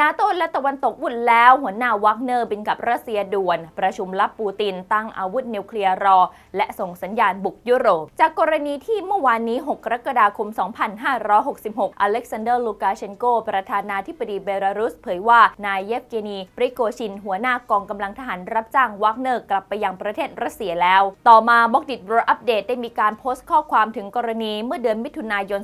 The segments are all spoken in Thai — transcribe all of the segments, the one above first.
นาโตและตะวันตกวุ่นแล้ว หัวหน้าวักเนอร์บินกับรัสเซียด่วน ประชุมลับปูตินตั้งอาวุธนิวเคลียร์รอ และส่งสัญญาณบุกยุโรป จากกรณีที่เมื่อวานนี้ 6 กรกฎาคม 2566 อเล็กซานเดอร์ลูกาเชนโก ประธานาธิบดีเบลารุส เผยว่านายเยฟเกนีปริโกชิน หัวหน้ากองกำลังทหารรับจ้างวักเนอร์กลับไปยังประเทศรัสเซียแล้ว ต่อมาบอกดิดบรอัปเดตได้มีการโพสต์ข้อความถึงกรณีเมื่อเดือนมิถุนายน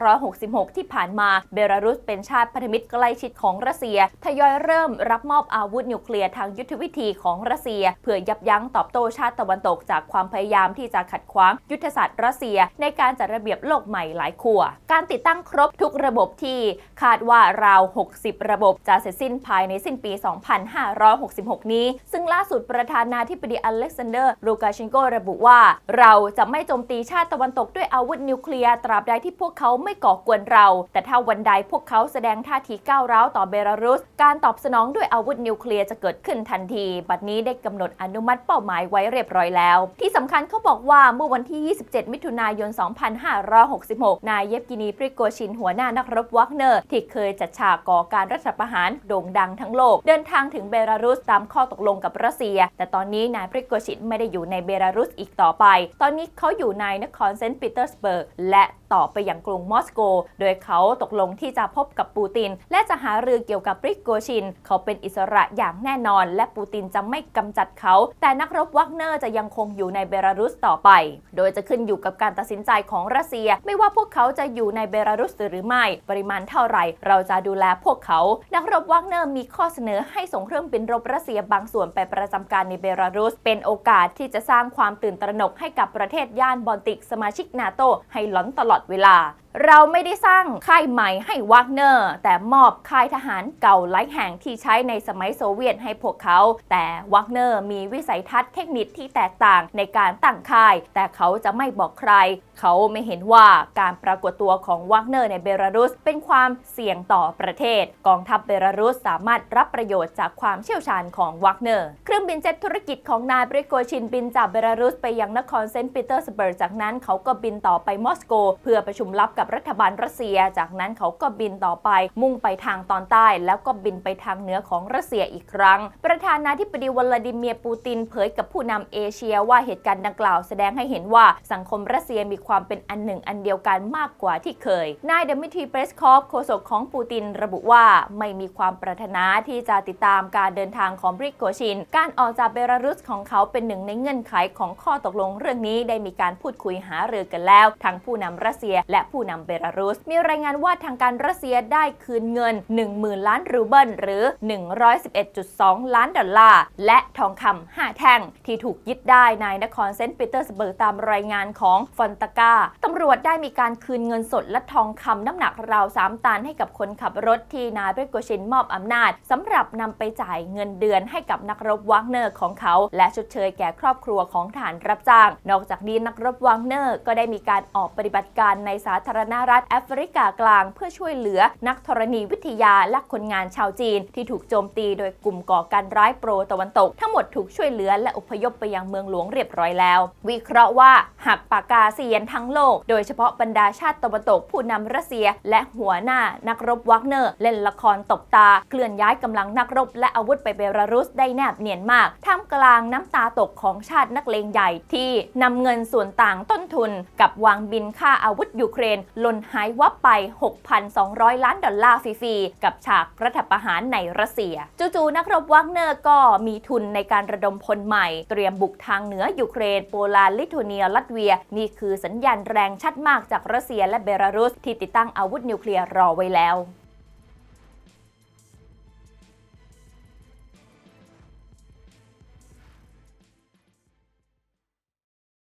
2566 ที่ผ่านมาเบลารุสเป็นชาติพันธมิตรใกล้ชิดของของรัสเซีย ทยอยเริ่มรับมอบอาวุธนิวเคลียร์ทางยุทธวิธีของรัสเซีย เพื่อยับยั้งตอบโต้ชาติตะวันตกจากความพยายามที่จะขัดขวางยุทธศาสตร์รัสเซีย ในการจัดระเบียบโลกใหม่หลายขั้วการติดตั้งครบทุกระบบที่คาดว่าราว 60 ระบบจะเสร็จสิ้นภายในสิ้นปี 2566 นี้ ซึ่งล่าสุดประธานาธิบดีอเล็กซานเดอร์ลูกาเชนโกระบุว่า เราจะไม่โจมตีชาติตะวันตกด้วยอาวุธนิวเคลียร์ตราบใดที่พวกเขาไม่ก่อกวนเรา แต่ถ้าวันใดพวกเขาแสดงท่าทีก้าวร้าวต่อเบลารุส การตอบสนองด้วยอาวุธนิวเคลียร์จะเกิดขึ้นทันที บัดนี้ได้กำหนดอนุมัติเป้าหมายไว้เรียบร้อยแล้ว ที่สำคัญเขาบอกว่าเมื่อวันที่ 27 มิถุนายน 2566 นายเยฟกินีปริโกชินหัวหน้านักรบวักเนอร์ ที่เคยจัดฉากก่อการรัฐประหารโด่งดังทั้งโลก เดินทางถึงเบลารุสตามข้อตกลงกับรัสเซีย แต่ตอนนี้นายปริโกชินไม่ได้อยู่ในเบลารุสอีกต่อไป ตอนนี้เขาอยู่ในนครเซนต์ปีเตอร์สเบิร์กและต่อไปอย่างกรุงมอสโก โดยเขาตกลงที่จะพบกับปูติน และจะหารือเกี่ยวกับปริโกชิน เขาเป็นอิสระอย่างแน่นอน และปูตินจะไม่กำจัดเขา แต่นักรบวักเนอร์จะยังคงอยู่ในเบลารุสต่อไป โดยจะขึ้นอยู่กับการตัดสินใจของรัสเซีย ไม่ว่าพวกเขาจะอยู่ในเบลารุสหรือไม่ ปริมาณเท่าไหร่ เราจะดูแลพวกเขา นักรบวักเนอร์มีข้อเสนอให้ส่งเครื่องบินรบรัสเซียบางส่วนไปประจำการในเบลารุส เป็นโอกาสที่จะสร้างความตื่นตระหนกให้กับประเทศย่านบอลติกสมาชิกนาโตให้หลอนตลอดเวลา เราไม่ได้สร้างค่ายใหม่ให้วากเนอร์ แต่มอบค่ายทหารเก่าหลายแห่งที่ใช้ในสมัยโซเวียตให้พวกเขา แต่วากเนอร์มีวิสัยทัศน์เทคนิคที่แตกต่างในการตั้งค่าย แต่เขาจะไม่บอกใคร เขาไม่เห็นว่าการปรากฏตัวของวากเนอร์ในเบลารุส เป็นความเสี่ยงต่อประเทศ กองทัพเบลารุสสามารถรับประโยชน์จากความเชี่ยวชาญของวากเนอร์เครื่องบินเจ็ตธุรกิจของนายบริโกชินบินจากเบลารุสไปยังนครเซนต์ปีเตอร์สเบิร์กจากนั้นเขาก็บินต่อไปมอสโก เพื่อประชุมลับกับรัฐบาลรัสเซีย จากนั้นเขาก็บินต่อไป มุ่งไปทางตอนใต้ แล้วก็บินไปทางเหนือของรัสเซียอีกครั้ง ประธานาธิบดีวลาดิเมียร์ปูตินเผยกับผู้นำเอเชียว่าเหตุการณ์ดังกล่าวแสดงให้เห็นว่าสังคมรัสเซียมีความเป็นอันหนึ่งอันเดียวกันมากกว่าที่เคย นายเดมิทรีเปสคอฟโฆษกของปูตินระบุว่าไม่มีความปรารถนาที่จะติดตามการเดินทางของบริโกชิน การออกจากเบลารุสของเขาเป็นหนึ่งในเงื่อนไขของข้อตกลงเรื่องนี้ได้มีการพูดคุยหารือกันแล้ว ทั้งผู้นำรัสเซียและผู้นำเบลารุส มีรายงานว่าทางการรัสเซียได้คืนเงิน 10,000 ล้านรูเบิลหรือ 111.2 ล้านดอลลาร์ และทองคำ5แท่งที่ถูกยึดได้ในนครเซนต์ปีเตอร์สเบิร์กตามรายงานของฟอนตากาตำรวจได้มีการคืนเงินสดและทองคำน้ำหนักราว 3 ตันให้กับคนขับรถที่นายเบรโกชินมอบอำนาจสำหรับนำไปจ่ายเงินเดือนให้กับนักรบวังเนอร์ของเขา และชดเชยแก่ครอบครัวของฐานรับจ้าง นอกจากนี้นักรบวังเนอร์ก็ได้มีการออกปฏิบัติการในสาธารณรัฐแอฟริกากลาง เพื่อช่วยเหลือนักธรณีวิทยาและคนงานชาวจีน ที่ถูกโจมตีโดยกลุ่มก่อการร้ายโปรตะวันตก ทั้งหมดถูกช่วยเหลือและอพยพไปยังเมืองหลวงเรียบร้อยแล้ว วิเคราะห์ว่าหากปากกาเซียนทั้งโลก โดยเฉพาะบรรดาชาติตะวันตกผู้นำรัสเซีย และหัวหน้านักรบวักเนอร์ เล่นละครตบตา เคลื่อนย้ายกำลังนักรบ และอาวุธไปเบลารุสได้แนบเนียนมากท่ามกลางน้ำตาตกของชาตินักเลงใหญ่ที่นำเงินส่วนต่างต้นทุน กับวางบินค่าอาวุธยูเครนหล่นหายวับไป 6,200 ล้านดอลลาร์ฟรีๆ กับฉากรัฐประหารในรัสเซีย จู่ๆนักรบวักเนอร์ก็มีทุนในการระดมพลใหม่ เตรียมบุกทางเหนือยูเครน โปแลนด์ลิทัวเนีย ลัตเวีย นี่คือสัญญาณแรงชัดมากจากรัสเซียและเบลารุสที่ติดตั้งอาวุธนิวเคลียร์รอไว้แล้ว